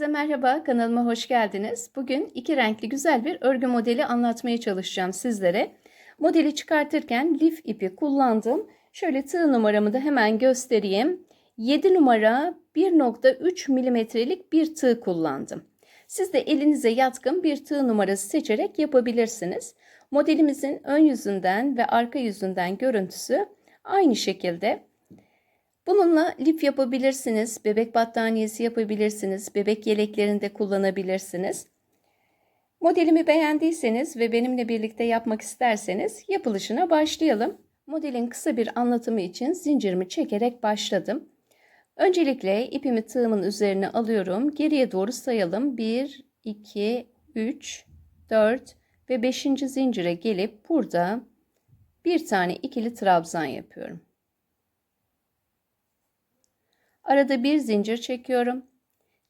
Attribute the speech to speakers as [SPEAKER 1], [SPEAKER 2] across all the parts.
[SPEAKER 1] Herkese merhaba, kanalıma hoş geldiniz. Bugün iki renkli güzel bir örgü modeli anlatmaya çalışacağım sizlere. Modeli çıkartırken lif ipi kullandım. Şöyle tığ numaramı da hemen göstereyim. 7 numara 1.3 milimetrelik bir tığ kullandım. Siz de elinize yatkın bir tığ numarası seçerek yapabilirsiniz. Modelimizin ön yüzünden ve arka yüzünden görüntüsü aynı şekilde. Bununla lif yapabilirsiniz, bebek battaniyesi yapabilirsiniz, bebek yeleklerinde kullanabilirsiniz. Modelimi beğendiyseniz ve benimle birlikte yapmak isterseniz yapılışına başlayalım. Modelin kısa bir anlatımı için zincirimi çekerek başladım. Öncelikle ipimi tığımın üzerine alıyorum. Geriye doğru sayalım. 1, 2, 3, 4 ve 5. zincire gelip burada bir tane ikili trabzan yapıyorum. Arada bir zincir çekiyorum.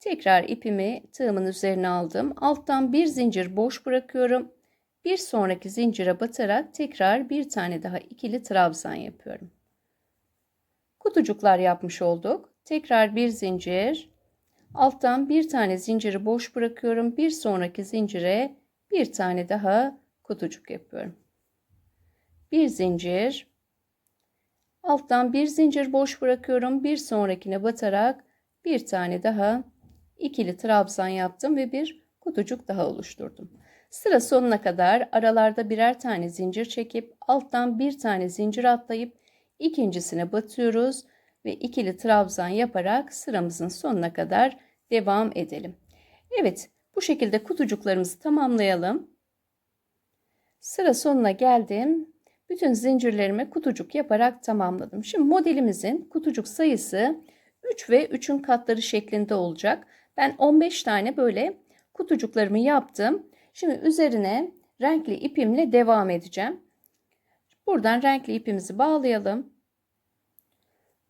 [SPEAKER 1] Tekrar ipimi tığımın üzerine aldım. Alttan bir zincir boş bırakıyorum. Bir sonraki zincire batarak tekrar bir tane daha ikili trabzan yapıyorum. Kutucuklar yapmış olduk. Tekrar bir zincir. Alttan bir tane zinciri boş bırakıyorum. Bir sonraki zincire bir tane daha kutucuk yapıyorum. Bir zincir, Alttan bir zincir boş bırakıyorum. Bir sonrakine batarak bir tane daha ikili trabzan yaptım ve bir kutucuk daha oluşturdum. Sıra sonuna kadar aralarda birer tane zincir çekip alttan bir tane zincir atlayıp ikincisine batıyoruz ve ikili trabzan yaparak sıramızın sonuna kadar devam edelim. Evet, bu şekilde kutucuklarımızı tamamlayalım. Sıra sonuna geldim bütün zincirlerimi kutucuk yaparak tamamladım. Şimdi modelimizin kutucuk sayısı 3 ve 3'ün katları şeklinde olacak. Ben 15 tane böyle kutucuklarımı yaptım. Şimdi üzerine renkli ipimle devam edeceğim. Buradan renkli ipimizi bağlayalım.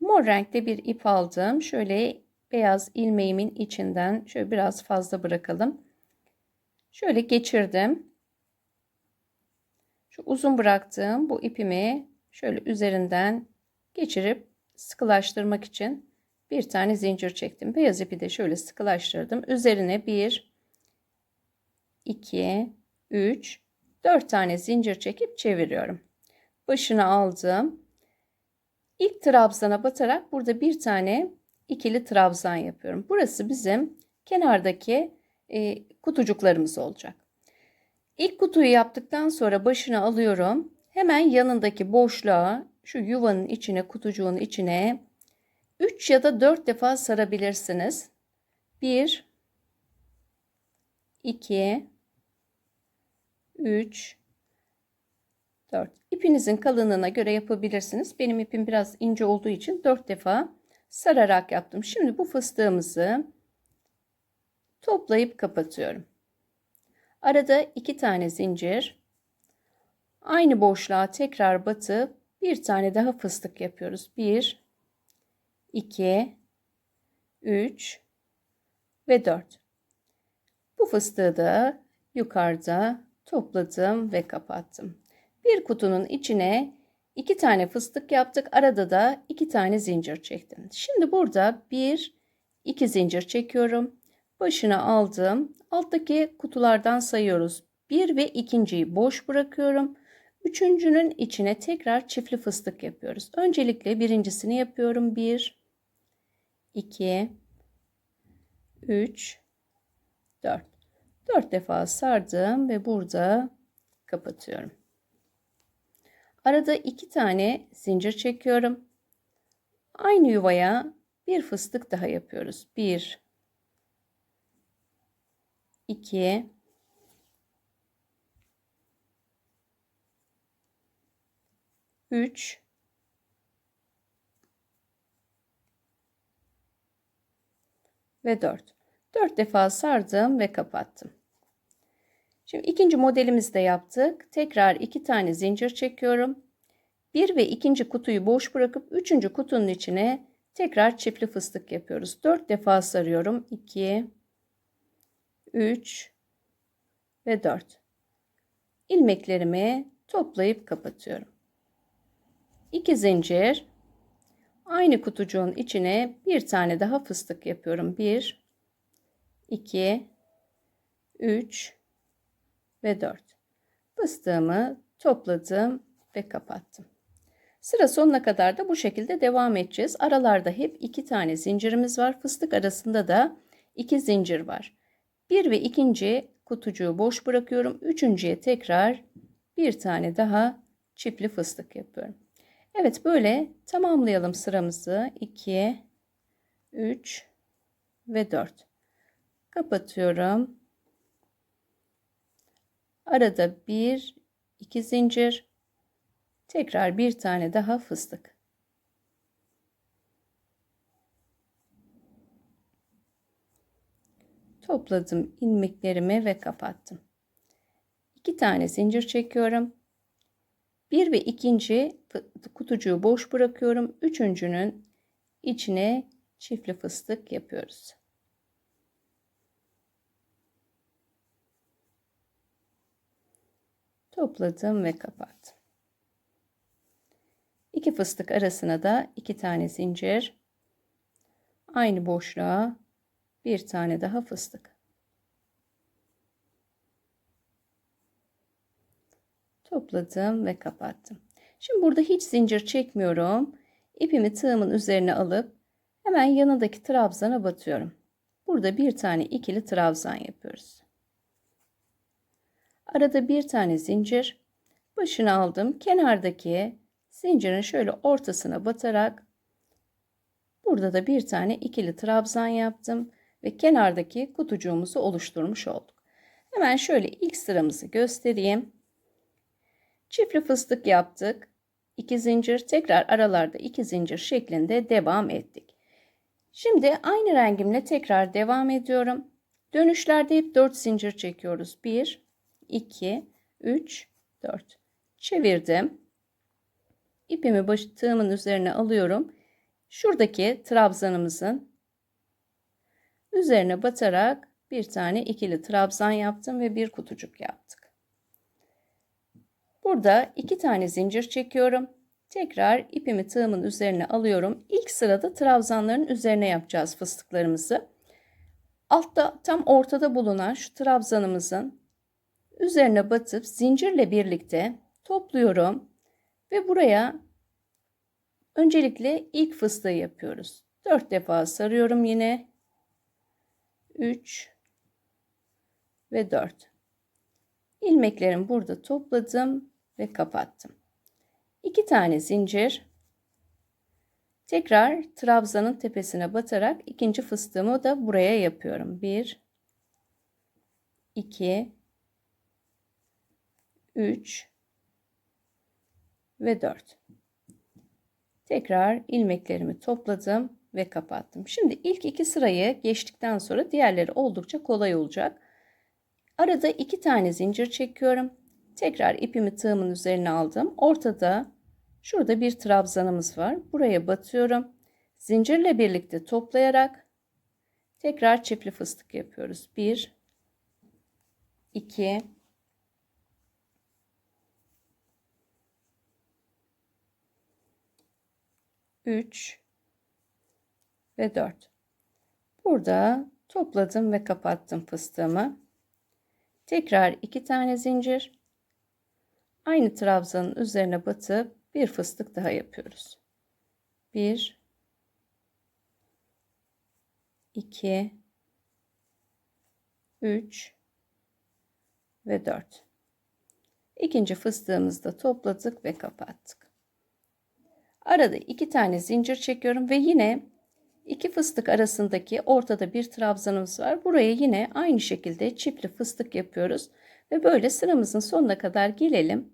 [SPEAKER 1] Mor renkte bir ip aldım. Şöyle beyaz ilmeğimin içinden şöyle biraz fazla bırakalım. Şöyle geçirdim. Şu uzun bıraktığım bu ipimi şöyle üzerinden geçirip sıkılaştırmak için bir tane zincir çektim. Beyaz ipi de şöyle sıkılaştırdım. Üzerine bir, iki, üç, dört tane zincir çekip çeviriyorum. Başını aldım. İlk trabzana batarak burada bir tane ikili trabzan yapıyorum. Burası bizim kenardaki e, kutucuklarımız olacak. İlk kutuyu yaptıktan sonra başını alıyorum. Hemen yanındaki boşluğa şu yuvanın içine kutucuğun içine 3 ya da 4 defa sarabilirsiniz. 1 2 3 4 İpinizin kalınlığına göre yapabilirsiniz. Benim ipim biraz ince olduğu için 4 defa sararak yaptım. Şimdi bu fıstığımızı toplayıp kapatıyorum. Arada iki tane zincir. Aynı boşluğa tekrar batıp bir tane daha fıstık yapıyoruz. 1 2 3 ve 4. Bu fıstığı da yukarıda topladım ve kapattım. Bir kutunun içine iki tane fıstık yaptık. Arada da iki tane zincir çektim. Şimdi burada bir iki zincir çekiyorum. Başına aldım. Alttaki kutulardan sayıyoruz. Bir ve ikinciyi boş bırakıyorum. Üçüncünün içine tekrar çiftli fıstık yapıyoruz. Öncelikle birincisini yapıyorum. Bir, iki, üç, dört. Dört defa sardım ve burada kapatıyorum. Arada iki tane zincir çekiyorum. Aynı yuvaya bir fıstık daha yapıyoruz. Bir, 2 3 ve 4. 4 defa sardım ve kapattım. Şimdi ikinci modelimizi de yaptık. Tekrar iki tane zincir çekiyorum. Bir ve ikinci kutuyu boş bırakıp üçüncü kutunun içine tekrar çiftli fıstık yapıyoruz. 4 defa sarıyorum. 2 3 ve 4. ilmeklerimi toplayıp kapatıyorum. 2 zincir aynı kutucuğun içine bir tane daha fıstık yapıyorum. 1 2, 3 ve 4. Fıstığımı topladım ve kapattım. Sıra sonuna kadar da bu şekilde devam edeceğiz. Aralarda hep iki tane zincirimiz var. Fıstık arasında da iki zincir var. Bir ve ikinci kutucuğu boş bırakıyorum. Üçüncüye tekrar bir tane daha çiftli fıstık yapıyorum. Evet böyle tamamlayalım sıramızı. 2, 3 ve 4. Kapatıyorum. Arada bir, iki zincir. Tekrar bir tane daha fıstık. Topladım ilmeklerimi ve kapattım. İki tane zincir çekiyorum. Bir ve ikinci kutucuğu boş bırakıyorum. Üçüncünün içine çiftli fıstık yapıyoruz. Topladım ve kapattım. İki fıstık arasına da iki tane zincir. Aynı boşluğa bir tane daha fıstık. Topladım ve kapattım. Şimdi burada hiç zincir çekmiyorum. İpimi tığımın üzerine alıp hemen yanındaki trabzana batıyorum. Burada bir tane ikili trabzan yapıyoruz. Arada bir tane zincir. Başını aldım. Kenardaki zincirin şöyle ortasına batarak burada da bir tane ikili trabzan yaptım ve kenardaki kutucuğumuzu oluşturmuş olduk. Hemen şöyle ilk sıramızı göstereyim. Çiftli fıstık yaptık. 2 zincir tekrar aralarda 2 zincir şeklinde devam ettik. Şimdi aynı rengimle tekrar devam ediyorum. Dönüşlerde hep 4 zincir çekiyoruz. 1 2 3 4 çevirdim. İpimi baş, tığımın üzerine alıyorum. Şuradaki trabzanımızın üzerine batarak bir tane ikili trabzan yaptım ve bir kutucuk yaptık. Burada iki tane zincir çekiyorum. Tekrar ipimi tığımın üzerine alıyorum. İlk sırada trabzanların üzerine yapacağız fıstıklarımızı. Altta tam ortada bulunan şu trabzanımızın üzerine batıp zincirle birlikte topluyorum ve buraya öncelikle ilk fıstığı yapıyoruz. 4 defa sarıyorum yine. 3 ve 4. İlmeklerimi burada topladım ve kapattım. 2 tane zincir. Tekrar trabzanın tepesine batarak ikinci fıstığımı da buraya yapıyorum. 1 2 3 ve 4. Tekrar ilmeklerimi topladım ve kapattım. Şimdi ilk iki sırayı geçtikten sonra diğerleri oldukça kolay olacak. Arada iki tane zincir çekiyorum. Tekrar ipimi tığımın üzerine aldım. Ortada şurada bir trabzanımız var. Buraya batıyorum. Zincirle birlikte toplayarak tekrar çiftli fıstık yapıyoruz. 1 2 3 ve 4. Burada topladım ve kapattım fıstığımı. Tekrar iki tane zincir. Aynı trabzanın üzerine batıp bir fıstık daha yapıyoruz. 1 2 3 ve 4. İkinci fıstığımızı da topladık ve kapattık. Arada iki tane zincir çekiyorum ve yine iki fıstık arasındaki ortada bir trabzanımız var. Buraya yine aynı şekilde çiftli fıstık yapıyoruz. Ve böyle sıramızın sonuna kadar gelelim.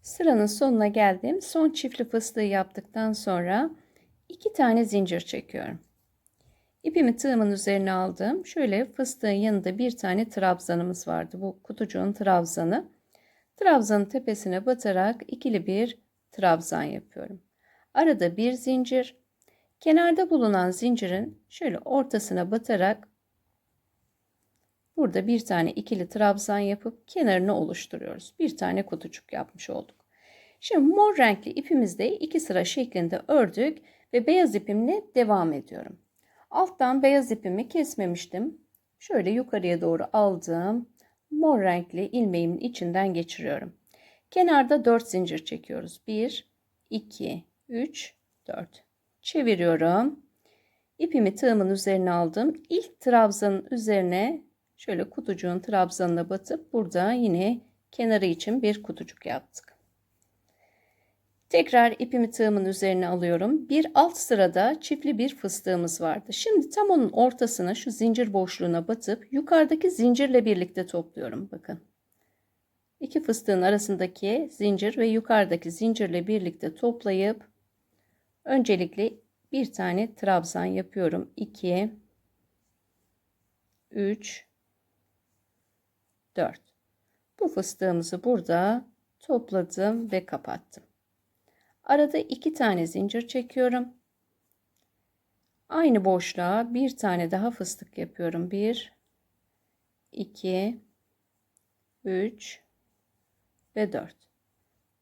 [SPEAKER 1] Sıranın sonuna geldim. Son çiftli fıstığı yaptıktan sonra iki tane zincir çekiyorum. İpimi tığımın üzerine aldım. Şöyle fıstığın yanında bir tane trabzanımız vardı. Bu kutucuğun trabzanı. Trabzanın tepesine batarak ikili bir trabzan yapıyorum. Arada bir zincir, kenarda bulunan zincirin şöyle ortasına batarak burada bir tane ikili trabzan yapıp kenarını oluşturuyoruz. Bir tane kutucuk yapmış olduk. Şimdi mor renkli ipimizde iki sıra şeklinde ördük ve beyaz ipimle devam ediyorum. Alttan beyaz ipimi kesmemiştim. Şöyle yukarıya doğru aldım. Mor renkli ilmeğimin içinden geçiriyorum. Kenarda 4 zincir çekiyoruz. 1, 2, 3, 4. Çeviriyorum. İpimi tığımın üzerine aldım. İlk trabzanın üzerine şöyle kutucuğun trabzanına batıp burada yine kenarı için bir kutucuk yaptık. Tekrar ipimi tığımın üzerine alıyorum. Bir alt sırada çiftli bir fıstığımız vardı. Şimdi tam onun ortasına şu zincir boşluğuna batıp yukarıdaki zincirle birlikte topluyorum. Bakın. İki fıstığın arasındaki zincir ve yukarıdaki zincirle birlikte toplayıp öncelikle bir tane trabzan yapıyorum. 2 3 4 Bu fıstığımızı burada topladım ve kapattım. Arada iki tane zincir çekiyorum. Aynı boşluğa bir tane daha fıstık yapıyorum. 1 2 3 ve 4.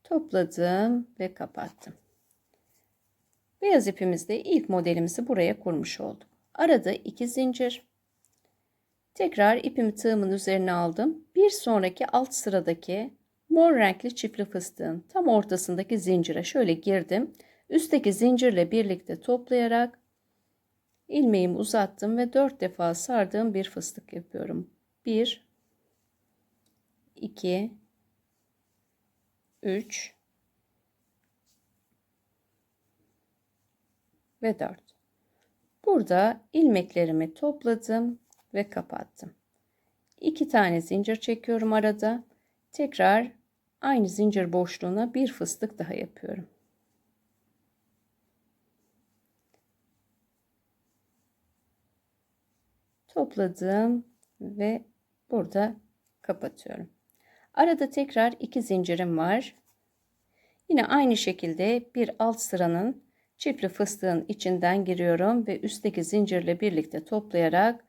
[SPEAKER 1] Topladım ve kapattım. Beyaz ipimizde ilk modelimizi buraya kurmuş olduk. Arada iki zincir. Tekrar ipimi tığımın üzerine aldım. Bir sonraki alt sıradaki mor renkli çiftli fıstığın tam ortasındaki zincire şöyle girdim. Üstteki zincirle birlikte toplayarak ilmeğimi uzattım ve 4 defa sardığım bir fıstık yapıyorum. 1 2 3 ve 4. Burada ilmeklerimi topladım ve kapattım. 2 tane zincir çekiyorum arada. Tekrar aynı zincir boşluğuna bir fıstık daha yapıyorum. Topladım ve burada kapatıyorum. Arada tekrar iki zincirim var. Yine aynı şekilde bir alt sıranın çiftli fıstığın içinden giriyorum ve üstteki zincirle birlikte toplayarak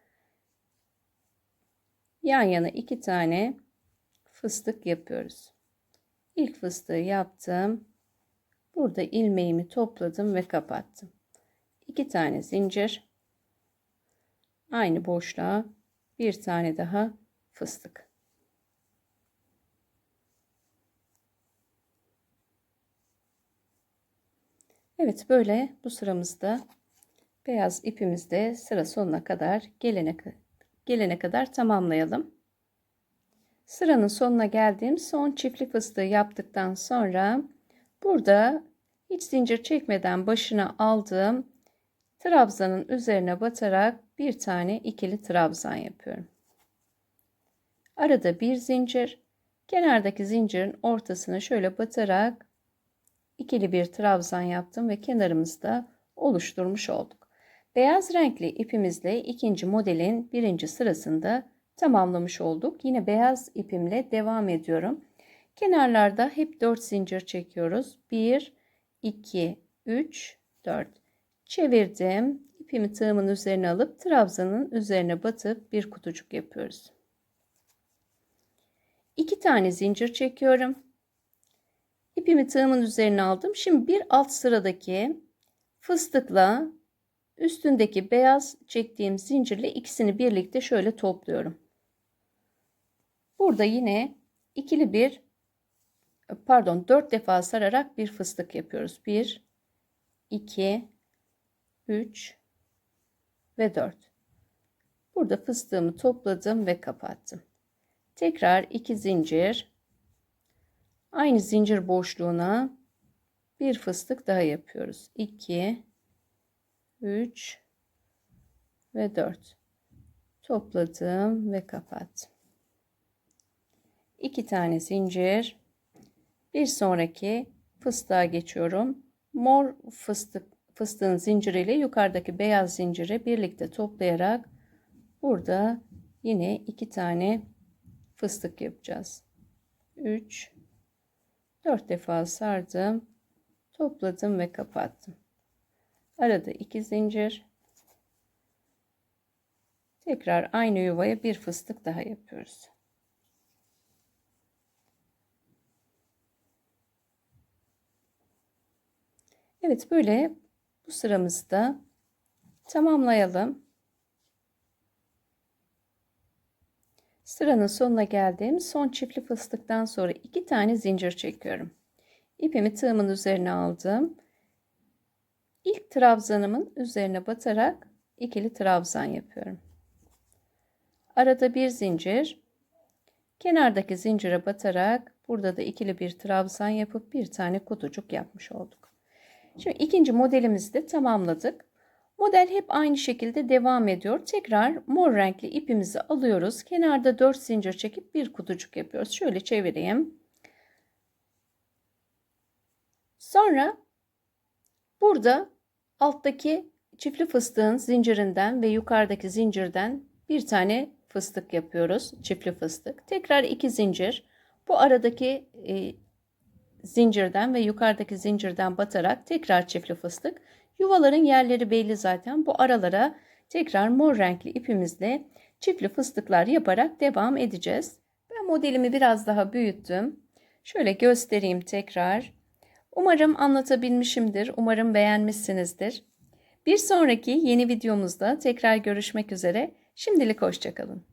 [SPEAKER 1] yan yana iki tane fıstık yapıyoruz. İlk fıstığı yaptım. Burada ilmeğimi topladım ve kapattım. İki tane zincir. Aynı boşluğa bir tane daha fıstık. Evet böyle bu sıramızda beyaz ipimizde sıra sonuna kadar gelene, gelene kadar tamamlayalım. Sıranın sonuna geldiğim son çiftli fıstığı yaptıktan sonra burada hiç zincir çekmeden başına aldığım trabzanın üzerine batarak bir tane ikili trabzan yapıyorum. Arada bir zincir, kenardaki zincirin ortasına şöyle batarak ikili bir trabzan yaptım ve kenarımızda oluşturmuş olduk. Beyaz renkli ipimizle ikinci modelin birinci sırasında tamamlamış olduk. Yine beyaz ipimle devam ediyorum. Kenarlarda hep 4 zincir çekiyoruz. 1, 2, 3, 4. Çevirdim. İpimi tığımın üzerine alıp trabzanın üzerine batıp bir kutucuk yapıyoruz. 2 tane zincir çekiyorum. İpimi tığımın üzerine aldım. Şimdi bir alt sıradaki fıstıkla üstündeki beyaz çektiğim zincirle ikisini birlikte şöyle topluyorum. Burada yine ikili bir pardon 4 defa sararak bir fıstık yapıyoruz. 1 2 3 ve 4. Burada fıstığımı topladım ve kapattım. Tekrar 2 zincir aynı zincir boşluğuna bir fıstık daha yapıyoruz. 2 3 ve 4. Topladım ve kapattım. 2 tane zincir. Bir sonraki fıstığa geçiyorum. Mor fıstık fıstığın zinciriyle yukarıdaki beyaz zinciri birlikte toplayarak burada yine iki tane fıstık yapacağız. 3 4 defa sardım. Topladım ve kapattım. Arada iki zincir. Tekrar aynı yuvaya bir fıstık daha yapıyoruz. Evet böyle bu sıramızda Tamamlayalım. Sıranın sonuna geldim. Son çiftli fıstıktan sonra iki tane zincir çekiyorum. İpimi tığımın üzerine aldım. İlk trabzanımın üzerine batarak ikili trabzan yapıyorum. Arada bir zincir, kenardaki zincire batarak burada da ikili bir trabzan yapıp bir tane kutucuk yapmış olduk. Şimdi ikinci modelimizi de tamamladık. Model hep aynı şekilde devam ediyor. Tekrar mor renkli ipimizi alıyoruz. Kenarda 4 zincir çekip bir kutucuk yapıyoruz. Şöyle çevireyim. Sonra burada alttaki çiftli fıstığın zincirinden ve yukarıdaki zincirden bir tane fıstık yapıyoruz. Çiftli fıstık. Tekrar iki zincir. Bu aradaki e, zincirden ve yukarıdaki zincirden batarak tekrar çiftli fıstık. Yuvaların yerleri belli zaten. Bu aralara tekrar mor renkli ipimizle çiftli fıstıklar yaparak devam edeceğiz. Ben modelimi biraz daha büyüttüm. Şöyle göstereyim tekrar. Umarım anlatabilmişimdir. Umarım beğenmişsinizdir. Bir sonraki yeni videomuzda tekrar görüşmek üzere. Şimdilik hoşçakalın.